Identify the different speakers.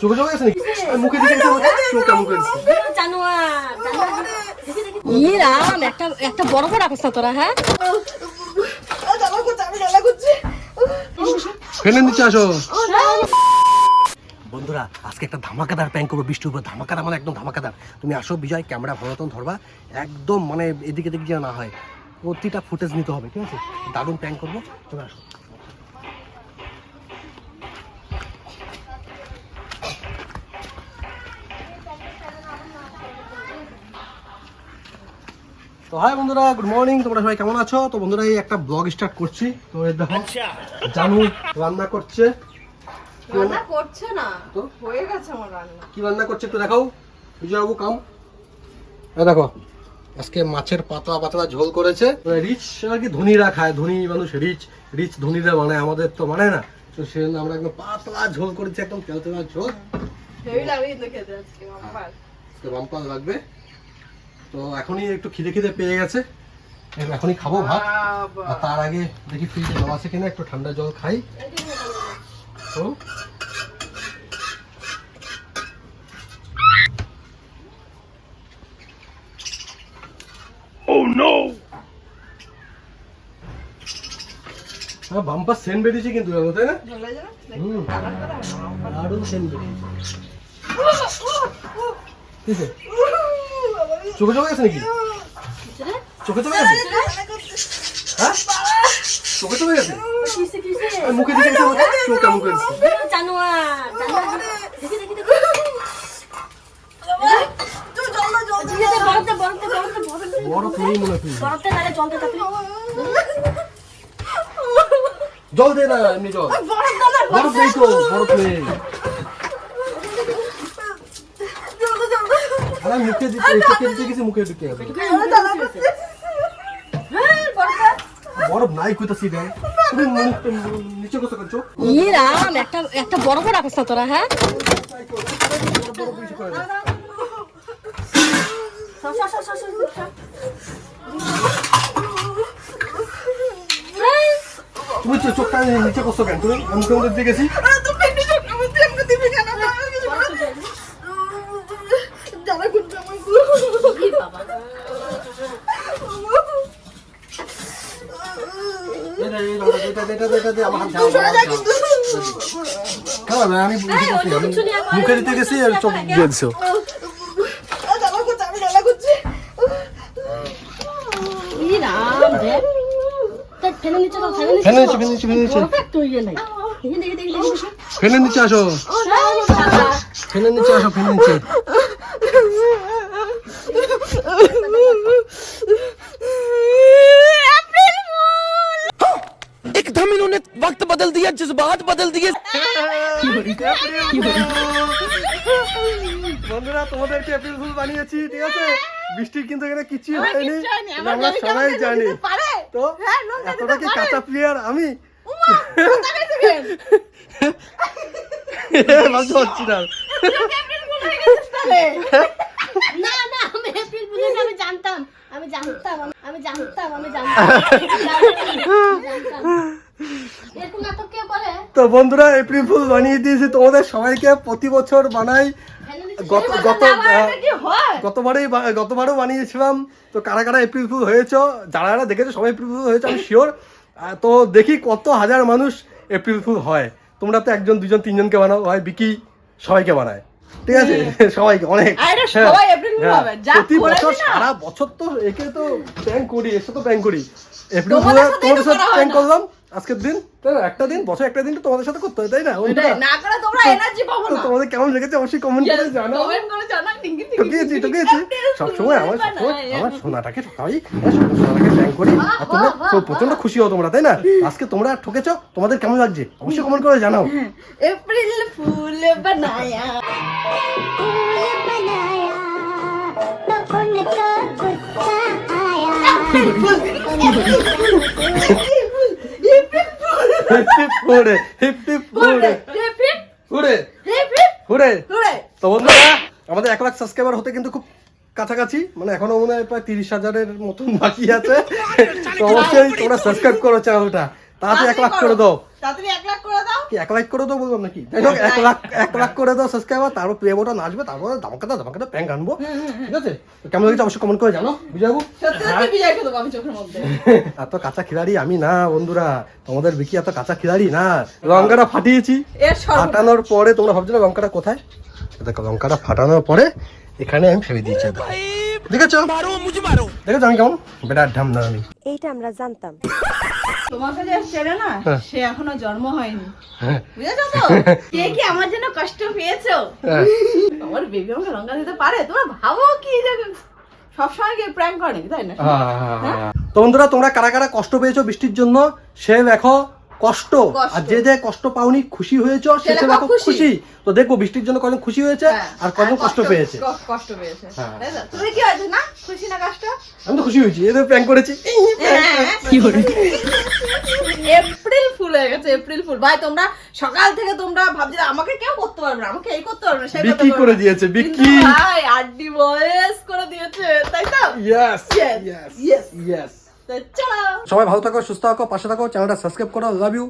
Speaker 1: চোখে চোখে গেছে নাকি? মুখে দিকে গেছে চোখ কেমন করে দিচ্ছে
Speaker 2: জানোয়ার জানোয়ার। দেখি দেখি ই রাম একটা একটা বড় রাখিস তোরা হ্যাঁ?
Speaker 1: ফেলে নিচে আসো। বন্ধুরা আজকে একটা ধামাকাদার প্যাং করব বৃষ্টির উপর। ধামাকাদার মানে একদম ধামাকাদার। তুমি আসো বিজয় ক্যামেরা ভালো মতন ধরবা। একদম মানে এদিকে এদিকে যেন না হয়। প্রতিটা ফুটেজ নিতে হবে ঠিক আছে? দারুণ প্যাং করব। তুমি আসো। তো হাই বন্ধুরা গুড মর্নিং তোমরা সবাই কেমন আছো? তো বন্ধুরা এই একটা ব্লগ স্টার্ট করছি। তো এই দেখো জানু রান্না করছে।
Speaker 3: রান্না করছে না
Speaker 1: তো?
Speaker 3: হয়ে গেছে আমার রান্না।
Speaker 1: কি রান্না করছে একটু দেখাও। বিজয়বাবু কাম এই দেখো আজকে মাছের পাতলা পাতলা ঝোল করেছে। রিচ আর কি ধনীরা খায় ধনী মানুষ রিচ রিচ ধনীরা বানায় আমাদের তো মানে না। তো সেজন্য আমরা একদম পাতলা ঝোল করেছি একদম তেলতেলা ঝোল।
Speaker 3: হেভি লাগবে কিন্তু খেতে আজকে বাম্পার
Speaker 1: লাগবে। তো এখনই একটু খিদে খিদে পেয়ে গেছে। এখনই খাব ভাত। আর তার আগে দেখি ফ্রিজে জল আছে কিনা একটু ঠান্ডা জল খাই। হুম হ্যাঁ বাম্পার সেন বেরিয়েছে কিন্তু তাই না? বেরিয়েছে। আছে। চোখে চোখে গেছে নাকি? চোখে চোখে গেছে? হ্যাঁ? চোখে চোখে গেছে? মুখে দিকে চোখ
Speaker 2: বরফতে
Speaker 1: বরফ জল দে না, এমনি জল। বরফ নেই তো বরফ নেই আরে মুখে দিতে চোখে দিতে গেছি মুখে দিকে গেছে
Speaker 2: হ্যাঁ
Speaker 1: বরফ নাই কইতাছি রে তুমি মুখ নিচে কষ্ট করছ
Speaker 2: ই রাম একটা একটা বড় করে রাখিস তোরা হ্যাঁ।
Speaker 1: তুমি চোখটা নিচে কষ্ট কেন তুমি আমি মুখে মধ্যে দিয়ে গেছি
Speaker 2: ই বাবা।
Speaker 1: এই রে, এই রে, এটা দে, এটা দে, এটা দে, আমার হাত ঝাড়, আমার হাত ঝাড়। খারাপ, আমি বুঝতে
Speaker 2: এই,
Speaker 1: পারছি,
Speaker 2: ওই
Speaker 1: আমি
Speaker 2: চুনি আমার-
Speaker 1: মুখে দিতে গেছি আর চোখ দিয়ে দিছো
Speaker 2: ই রাম রে। তা ফেলে নিচে দাও, ফেলে নিচে
Speaker 1: ফেলে নিচে,
Speaker 2: দাও।
Speaker 1: ফেলে নিচে, ফেলে নিচে।
Speaker 2: বরফ একটু ইয়ে নাই। দেখি, দেখি, দেখি, দেখি।
Speaker 1: ফেলে নিচে আসো
Speaker 2: হ্যাঁ,
Speaker 1: ফেলে নিচে আসো ফেলে নিচে
Speaker 4: एकदम इन्होंने वक्त बदल दिया जज्बात बदल दिए
Speaker 1: বন্ধুরা তোমাদেরকে এপ্রিল ফুল বানিয়েছি ঠিক আছে বৃষ্টির কিন্তু এখানে কিছুই হয়নি
Speaker 3: কিচ্ছু হয়নি,
Speaker 1: এটা
Speaker 3: আমার
Speaker 1: আমরা
Speaker 3: জানি
Speaker 1: সবাই
Speaker 3: কেমন
Speaker 1: জানি
Speaker 3: জানি পারে।
Speaker 1: তো
Speaker 3: হ্যাঁ, লোক জানি
Speaker 1: এতটা
Speaker 3: তো
Speaker 1: কি
Speaker 3: পারে।
Speaker 1: কাঁচা প্লেয়ার আমি ভাবতে পারছি না
Speaker 2: না না আমি এপ্রিল বুঝে আমি জানতাম আমি জানতাম আমি- আমি জানতাম আমি জানতাম
Speaker 1: তো বন্ধুরা এপ্রিল ফুল বানিয়ে দিয়েছি তোমাদের সবাইকে। প্রতি বছর বানাই। গত গতবারই গতবারও বানিয়েছিলাম। তো কারা কারা এপ্রিল ফুল হয়েছো যারা যারা দেখেছ সবাই এপ্রিল ফুল হয়েছে আমি শিওর তো দেখি কত হাজার মানুষ এপ্রিল ফুল হয়। তোমরা তো একজন দুজন তিনজনকে বানাও। হয় বিকি সবাইকে বানায়। ঠিক আছে? সবাইকে অনেক। হ্যাঁ, হ্যাঁ। প্রতি বছর সারা বছর তো একে তো প্যাং করি এসে তো প্যাং করি। এপ্রিল ফুলে
Speaker 3: সাথেই তো
Speaker 1: তোমাদের সাথে
Speaker 3: হয় না।
Speaker 1: করলাম। আজকের দিন? একটা দিন বছর একটা দিন তো তোমাদের সাথে করতে হয় তাই না? ওইটা
Speaker 3: এটাই, না করে তোমরা এনার্জি পাবো না।
Speaker 1: তোমাদের কেমন লেগেছে অবশ্যই কমেন্ট করে জানাও।
Speaker 3: কমেন্ট করে জানা টিঙ্গি
Speaker 1: ঠকিয়েছি ঠকিয়েছি। সবসময় আমার আমার সোনাটাকে ঠকাই হ্যাঁ, সোনাটাকে ব্যাং করি। আর তোমরা তো প্রচণ্ড খুশি হও তোমরা তাই না? আজকে তোমরা ঠকেছো তোমাদের কেমন লাগছে? অবশ্যই কমেন্ট করে জানাও।
Speaker 3: এপ্রিল ফুল বানায়া।
Speaker 1: Hip hip hurray
Speaker 3: hip
Speaker 1: hip
Speaker 3: hurray
Speaker 1: hurray.
Speaker 3: Hurray.
Speaker 1: তো বন্ধুরা আমাদের এক লাখ সাবস্ক্রাইবার হতে কিন্তু খুব কাছাকাছি মানে এখনও মনে হয় প্রায় তিরিশ হাজারের মতন বাকি আছে। তো অবশ্যই তোমরা সাবস্ক্রাইব করো চ্যানেলটা তাড়াতাড়ি এক লাখ করে দাও।
Speaker 3: তাড়াতাড়ি এক লাখ করে দাও।
Speaker 1: কি এক লাখ করে দাও বললাম নাকি? যাই হোক এক লাখ। এক লাখ করে দাও সাবস্ক্রাইবার তারপর প্রেমটা নাচবে তারপর ধামাকাটা ধামাকাটা প্যাঙ্ক আনব। ঠিক আছে? কেমন লাগছে অবশ্যই কমেন্ট করে জানো বুঝাবো?
Speaker 3: সত্যি সত্যি বিজয় খেলো আমি চোখের মধ্যে।
Speaker 1: এত কাঁচা খিলাড়ি আমি না বন্ধুরা। তোমাদের বিকি এত কাঁচা খিলাড়ি না। লঙ্কাটা ফাটিয়েছি। ফাটানোর পরে তোমরা ভাবছ লঙ্কাটা কোথায়? দেখো লঙ্কাটা ফাটানোর পরে এখানে আমি ফেলে দিয়েছি। দেখেছ?
Speaker 4: মারো মারো।
Speaker 1: দেখেছ আমি কেমন? বেটা ঢাম না আমি।
Speaker 5: এইটা আমরা জানতাম।
Speaker 3: না
Speaker 1: হ্যাঁ।
Speaker 3: সে এখনও জন্ম হয়নি।
Speaker 1: হ্যাঁ।
Speaker 3: বুঝেছ তো? কে কি আমার জন্য কষ্ট পেয়েছ?
Speaker 1: হ্যাঁ।
Speaker 3: বেবি আমাকে দিতে পারে? তোমরা ভাবো কি যে সবসময় গিয়ে প্র্যাঙ্ক করে তাই না?
Speaker 1: তো বন্ধুরা তোমরা কারা কারা কষ্ট পেয়েছ বৃষ্টির জন্য সে দেখো। কষ্ট। আর যে যে কষ্ট পাওনি খুশি হয়েছো সে
Speaker 3: সে
Speaker 1: সে
Speaker 3: দেখো
Speaker 1: দেখো
Speaker 3: খুশি।
Speaker 1: তো দেখব বৃষ্টির জন্য কজন খুশি হয়েছে
Speaker 3: হ্যাঁ,
Speaker 1: আর কজন কষ্ট পেয়েছে।
Speaker 3: কষ্ট পেয়েছে।
Speaker 1: হ্যাঁ।
Speaker 3: তুমি কি হয়েছে না? খুশি না কষ্ট?
Speaker 1: আমি তো খুশি হয়েছি এদের প্র্যাঙ্ক করেছি।
Speaker 3: কি করে এপ্রিল ফুল হয়ে গেছে এপ্রিল ফুল ভাই তোমরা সকাল থেকে তোমরা ভাবছিলে আমাকে কেউ করতে পারবে না আমাকে এই করতে পারবে না করতে
Speaker 1: বিক্রি করে দিয়েছে বিক্রি।
Speaker 3: ভাই আড্ডি বয়েস করে দিয়েছে তাই তো?
Speaker 1: ইয়েস ইয়েস ইয়েস
Speaker 3: চলো
Speaker 1: সবাই ভালো থাকো সুস্থ থাকো পাশে থাকো চ্যানেলটা সাবস্ক্রাইব করো লাভ ইউ